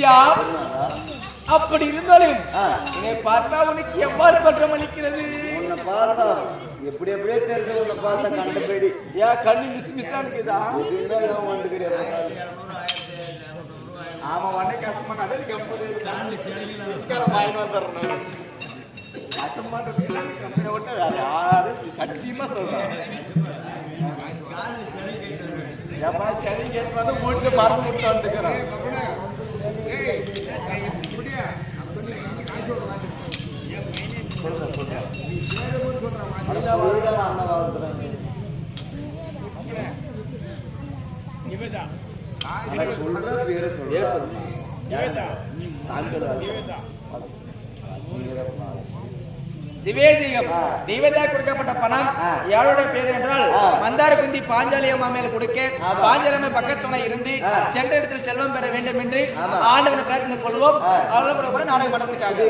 சிசியா அப்படி இருந்தாலும் ஆ. என்னை பார்த்தா உனக்கு எவ்வாறு தோற்றம் அளிக்கிறது? உன்னை பார்த்தா எப்படி எப்படியே தெரிஞ்சு உன்னை பார்த்தா கண்டபடி ஏன் கண்ணு மிஸ் மிஸ் இருக்குதா எதுவுமே வந்துக்கிறேன் ஆமா உடனே கஷ்டமா நடந்து கம்பெனி யாரும் சத்தியமா சொல்றேன் ஏப்பா சரி கேட்பாத வீட்டுல மறந்து விட்டு வந்துக்கிறேன் சொல்ற பேரை சொல்ற சிவேஜிகம் ஆ. தெய்வத்தா கொடுக்கப்பட்ட பணம். யாரோட பேர் என்றால். மந்தார குந்தி பாஞ்சாலி அம்மா மேல் கொடுக்க ஆமா. பாஞ்சாலம்மை பக்கத்துணை இருந்து. சென்ற இடத்தில் செல்வம் பெற வேண்டும் என்று. ஆண்டவனை பிரார்த்தனை கொள்வோம் கூட நாடகம் மடத்துக்காக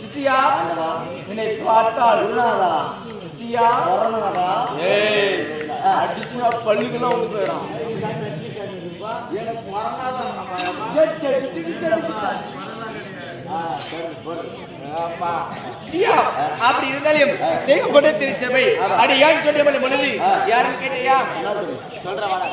சிசியா என்னை பார்த்தால் குருநாதா சிசியா ஆ. அடிச்சுனா பல்லுக்கெல்லாம் வந்து போயிடும் எனக்கு ஆமா. அப்படி இருந்தாலும் தெய்வம் கொண்ட திருச்சபை. அடி ஏன் சொல்லியமல் மனது. யாருன்னு கேட்டியா? சொல்ற வாடா.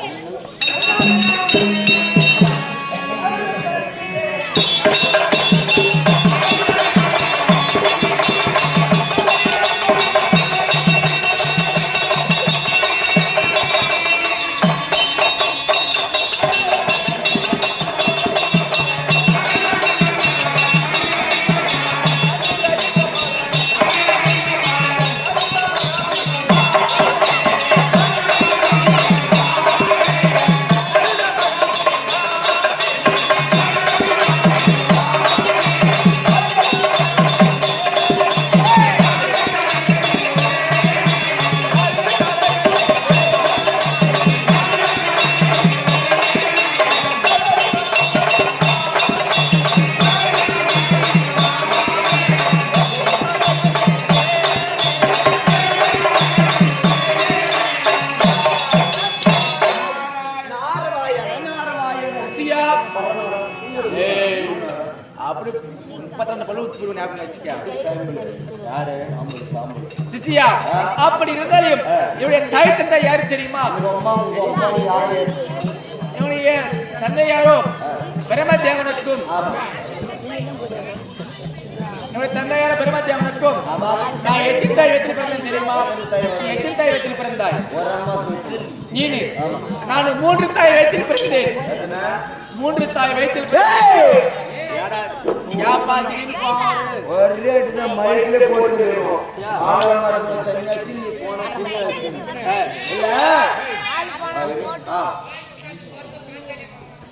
சிசியா அப்படி இருந்தாலும் இவருடைய தாய் தந்தை யாரு தெரியுமா? இவனுடைய தந்தை யாரோ? பிரம்மதேவனுக்கும். ஆமா என்னுடைய தந்தையார பிரம்மதேவனுக்கும். நான் எத்தனை தாய் வெற்றி பிறந்தேன் தெரியுமா எத்தனை தாய் வெற்றி பிறந்தாய்? நீனு. நான் மூன்று தாய் வயிற்றில் பிறந்தேன் மூன்று தாய் வயிற்றில் ஒரே அடிதான் மைக்ல போட்டு வருவோம் ஆலமரம் சன்னியாசி நீ போன இல்ல.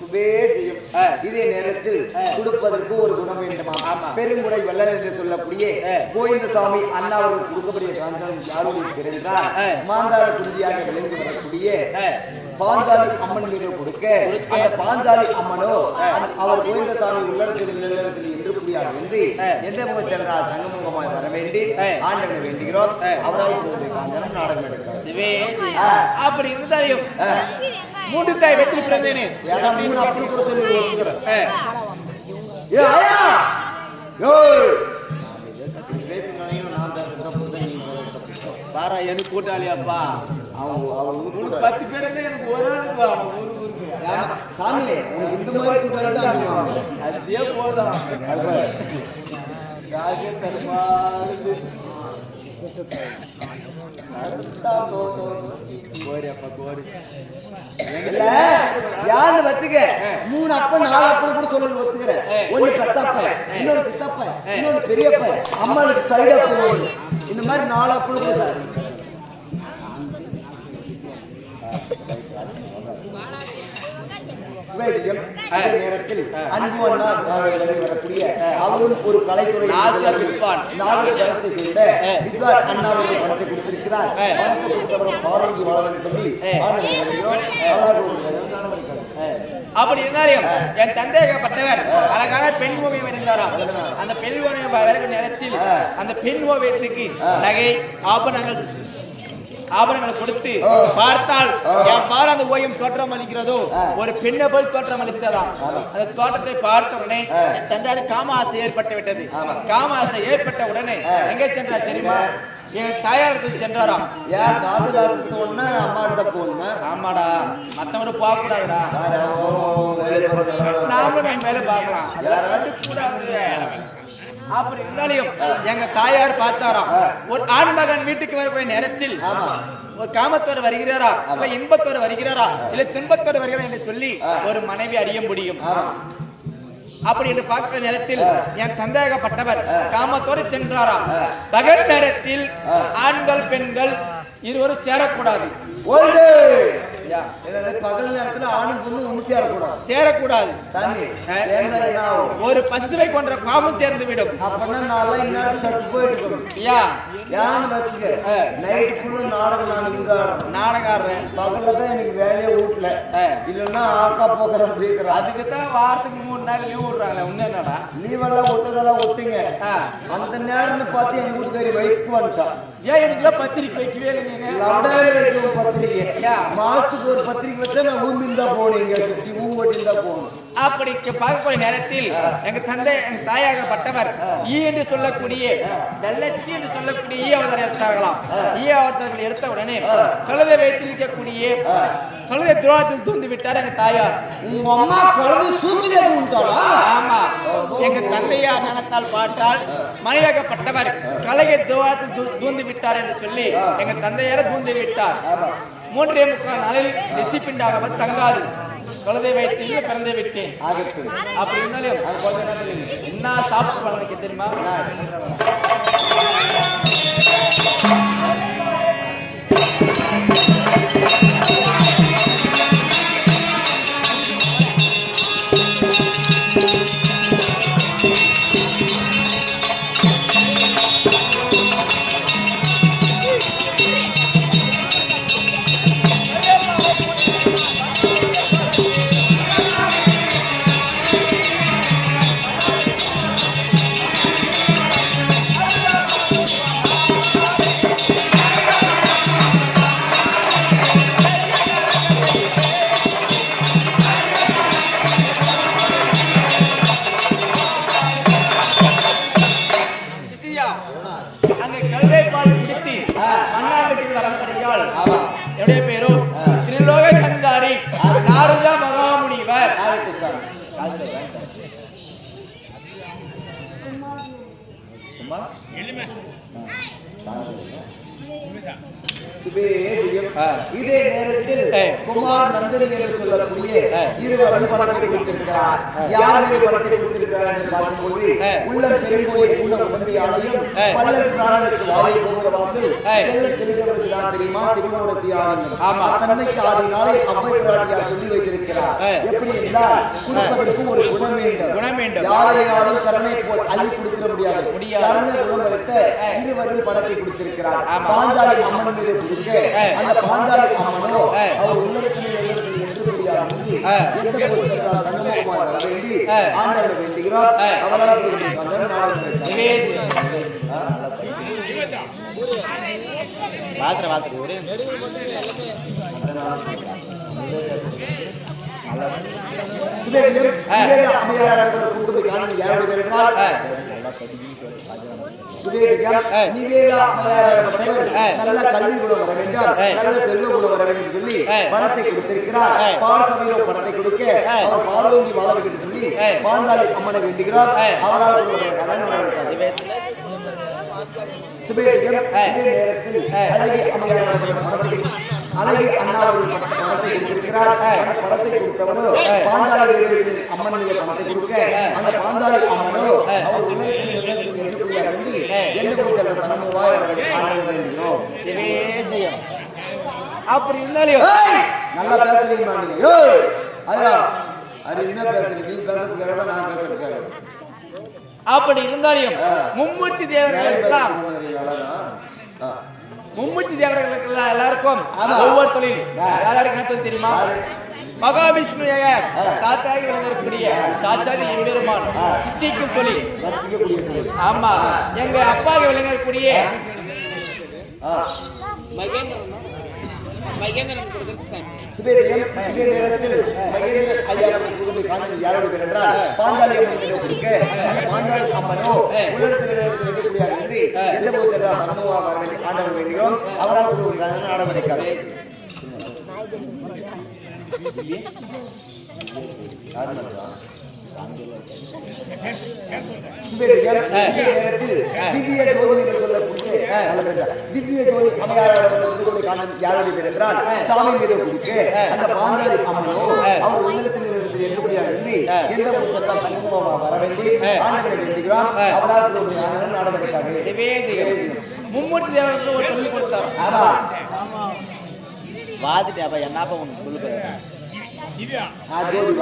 சுபே ஜெயம். இதே நேரத்தில். கொடுப்பதற்கு ஒரு குணம் வேண்டுமா. பெருங்குடை வள்ளல் என்று சொல்லக்கூடிய. கோவிந்தசாமி அண்ணா அவர்கள் கொடுக்கக்கூடிய காஞ்சனம் யாரும் இருக்கிறார். மாந்தார குருதியாக விளங்கி வரக்கூடிய. பாஞ்சாலி அம்மன் மீது கொடுக்க. அந்த பாஞ்சாலி அம்மனோ அவர் கோவிந்தசாமி உள்ளடத்தில் இல்லடத்தில் என்று புரியாது வந்து. எந்த முகச்சென்றால் தங்கமுகமாய் வர வேண்டி. ஆண்டவனை வேண்டுகிறோம். அவரால் காஞ்சனம் நாடகம் ஆ. அப்படி இருந்தாலும் ஆ. மூன்று தாய் வெற்றி பிறந்தேனே ஏன்னா மூணு அப்படி கூட சொல்லி ஒத்துக்கிறேன் ஆ, ஏ. ஆயா ஏய்! பாரா எனக்கு கூட்டாளியாப்பா. அவங்க அவங்க பத்து பேர் எனக்கு ஒரு ஆளுக்கு அவன் ஊரு ஊருக்கு. சாமி உனக்கு இந்த மாதிரி கூட்டம் தான். அடிச்சே போதும். ராஜே தருமாறு கோரி அப்பா கோரி இல்ல, யாருன்னு வச்சுக்க. மூணு அப்ப நாலு அப்பன்னு கூட சொல்லி ஒத்துக்கிறேன். ஒண்ணு பெத்தப்ப இன்னொரு சித்தப்ப இன்னொரு பெரியப்ப அம்மாளுக்கு சைடா அப்ப இந்த மாதிரி நாலு அப்பன்னு கூட சொல்றேன் சுவேதியம் அதே நேரத்தில் அன்பு அண்ணா வரக்கூடிய அவரும் ஒரு கலைத்துறை. நாகஸ்வரத்தை சேர்ந்த வித்வான் அண்ணா அவர்கள் பணத்தை கொடுத்திருக்கிறார். பணத்தை கொடுத்தவரும் பாரதி வளவன் சொல்லி. அப்படி இருந்தாலும் என் தந்தையப்பட்டவர் அழகான பெண் ஓவியம் வரைந்தாராம் அந்த பெண் ஓவியம் நேரத்தில் அந்த பெண் ஓவியத்துக்கு நகை ஆபரணங்கள் ஆபரணங்களை கொடுத்து பார்த்தால் எவ்வாறு அந்த ஓவியம் தோற்றம் அளிக்கிறதோ? ஒரு பெண்ணை போல் தோற்றம் அளித்ததா? அந்த தோற்றத்தை பார்த்த உடனே தந்தையார் காம ஆசை ஏற்பட்டு விட்டது. காம ஆசை ஏற்பட்ட உடனே எங்கே சென்றார் தெரியுமா? என் தாயாருக்கு சென்றாராம் ஏன் காது வாசத்து ஒண்ணு அம்மாட்ட போனா ஆமாடா மத்தவங்க போக கூடாதுடா நாமளும் என் மேல பார்க்கலாம். யாராவது அப்படி இருந்தாலும் எங்க தாயார் பார்த்தாராம். ஒரு ஆண் மகன் வீட்டுக்கு வரக்கூடிய நேரத்தில் ஒரு காமத்தோடு வருகிறாரா? இல்ல இன்பத்தோடு வருகிறாரா? இல்ல துன்பத்தோடு வருகிறாரா என்று சொல்லி ஒரு மனைவி அறிய முடியும். அப்படி என்று பார்க்கிற நேரத்தில் என் தந்தையகப்பட்டவர் காமத்தோடு சென்றாராம். பகல் நேரத்தில் ஆண்கள் பெண்கள் இருவரும் சேரக்கூடாது. ஓல்டு பகல் நேரத்துல ஆணும் பொண்ணு ஒண்ணு சேரக்கூடாது. சேரக்கூடாது. சாமி சேர்ந்தா ஒரு பசுவை கொன்ற பாவம் சேர்ந்து விடும் அப்பனா நான்லாம் இந்நேரம் செத்து போயிட்டு. ஐயா ஏன்னு வச்சுக்க நைட்டு ஃபுல்லு நாடகம் நான் இங்க ஆடுறேன் பகல்ல தான் எனக்கு வேலையே வீட்டுல இல்லைன்னா ஆக்கா போக்குறேன் கேட்கறேன் அதுக்கு தான் வாரத்துக்கு மூணு நாள் லீவ் விடுறாங்களே ஒண்ணு என்னடா? லீவெல்லாம் விட்டதெல்லாம் விட்டுங்க. அந்த நேரம்னு பார்த்து என் வீட்டுக்காரி வயசுக்கு வந்துட்டான். ஏன் எனக்கு பத்திரிக்கை வைக்கவே இல்லை நீங்க? லவடாயில் வைக்கும் மாசத்துக்கு ஒரு பத்திரிக்கை வச்சா நான் தான் போகணும் இங்க சிச்சி ஊங்கோட்டின் தான் போகணும். அப்படி பார்க்கக்கூடிய நேரத்தில் எங்க தந்தை எங்க தாயாகப்பட்டவர் ஈ என்று சொல்லக்கூடிய வெள்ளச்சி என்று சொல்லக்கூடிய ஈ அவதாரம் எடுத்தார்களாம். ஈ அவதாரங்கள் எடுத்த உடனே கழுதை வைத்திருக்கக்கூடிய கழுதை துரோகத்தில் தூந்து விட்டார் எங்க தாயார். உங்க அம்மா கழுது தூண்டாளா ஆமா. எங்க தந்தையார் நனத்தால் பார்த்தால் மணியாகப்பட்டவர் கலையை துரோகத்தில் தூ- தூந்து விட்டார் என்று சொல்லி எங்க தந்தையார தூந்து விட்டார் மூன்றே முக்கால் நாளில் ரிசிப்பிண்டாக தங்காது. கழுதை வைத்து பிறந்து விட்டேன். அப்படி இருந்தாலும் என்ன சாப்பிட்டு பழனிக்கு தெரியுமா? var. 50 mi? Ha. Sen de. இதே நேரத்தில். குமார் நந்தனி என்று சொல்லக்கூடிய. இருவரும் படத்தை கொடுத்திருக்கிறார் யார் மீது படத்தை கொடுத்திருக்கிறார் என்று பார்க்கும்போது பூன உடம்பி ஆலயம் ஏ. பல்லன் பிராணனுக்கு வாயை போகிற வாசல் தெரிந்தவருக்கு தான் தெரியுமா சிவனோட தியானம் ஆமா. அத்தன்மைக்கு ஆதி நாளை அவ்வை பிராட்டியார் சொல்லி வைத்திருக்கிறார். எப்படி என்றால் கொடுப்பதற்கு ஒரு குணம் வேண்டும் குணம் வேண்டும். யாரையாலும் கருணை போல் அள்ளி கொடுத்திட முடியாது. கருணை குணம் இருவரும் படத்தை கொடுத்திருக்கிறார். பாஞ்சாலி அம்மன் மீது ஏ. அந்த பாஞ்சாலி அம்மனோ. அவர் உள்ளத்தில் வேண்டி. ஆண்டவரை. அவரால் ஒரே யாருடைய என்றால் சுதேவியம் ஏ. நிவேதா. நல்ல கல்வி குணம் வர வேண்டும். நல்ல செல்வ குணம் வர வேண்டும் சொல்லி. பணத்தை கொடுத்திருக்கிறார். பாடசபையில பணத்தை கொடுக்க. அவர் பாலோங்கி வாழ வேண்டும் சொல்லி. பாஞ்சாலி அம்மனை வேண்டுகிறார். அவரால் ஏ. இதே நேரத்தில். அழகி அம்மையார் அவர்கள் பணத்தை அழகி அண்ணா அவர்கள் பணத்தை கொடுத்திருக்கிறார். அந்த பணத்தை கொடுத்தவரோ. பாஞ்சாலி தேவியின் அம்மன் மீது பணத்தை கொடுக்க. அந்த பாஞ்சாலி அம்மனோ. அவர் உள்ளத்தில் உள்ளத்தில் எடுத்துக்கொள்ள வந்து ஏ. எந்த தனமுவாய் ஆண்டவரை சிவேஜயம் அப்படி இருந்தாலும்! நல்லா பேசுறீங்க மாட்டீங்க! ஐயா அது என்ன பேசுறீங்க. நீ பேசுறதுக்காக தான் நான் பேசுறதுக்காக. அப்படி இருந்தாலும் மும்மூர்த்தி தேவர்களுக்கெல்லாம் மும்மூர்த்தி தேவர்களுக்கெல்லாம் எல்லாருக்கும். ஒவ்வொரு தொழில். ஆ. யாராருக்கு என்ன தெரியுமா? யாரு? மகாவிஷ்ணுயாக தாத்தாகி விளங்கக்கூடிய சாச்சாதி எம்பெருமான் சித்திக்கும் சொல்லு ஆமா. எங்க அப்பாவை விளங்கக்கூடிய. மகேந்திரன் இதே நேரத்தில் மகேந்திரன் ஐயா அவர்கள் காணல் யாருடைய பேர் என்றால் பாஞ்சாலி அம்மன் அந்த பாஞ்சாலி அம்மனோ உலகத்தில் இருக்கக்கூடிய இருந்து எந்த போது சென்றால் தர்மமாக வர வேண்டிய ஆண்டவன் வேண்டுகிறோம். அவரால் திவ்ய ஜோதி என்று சொல்லக்கூடிய திவ்ய ஜோதி யாருடைய பேர் என்றால் சாமி மீது அந்த பாஞ்சாலி அம்மனோ அவர் உள்ளத்தில் இருந்து எண்ணுபடியாக இருந்து எந்த உச்சத்தால் தங்கமாக வர வேண்டி ஆண்டவனை வேண்டுகிறோம் அவரால் மும்மூர்த்தி ஒரு சொல்லி கொடுத்தார். ஆமா. வாதிட்டு அப்ப என்னப்பா உனக்கு சொல்லு ஆ ஜோதி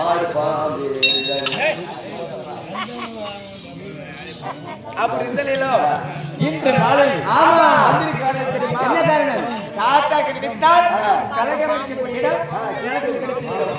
ஆடு பாம்பு அப்படி இருந்தோ இன்று நாளில் ஆமா. என்ன காரணம்? தாத்தா கிடைத்தால் இடம். எனக்கு கிடைத்தது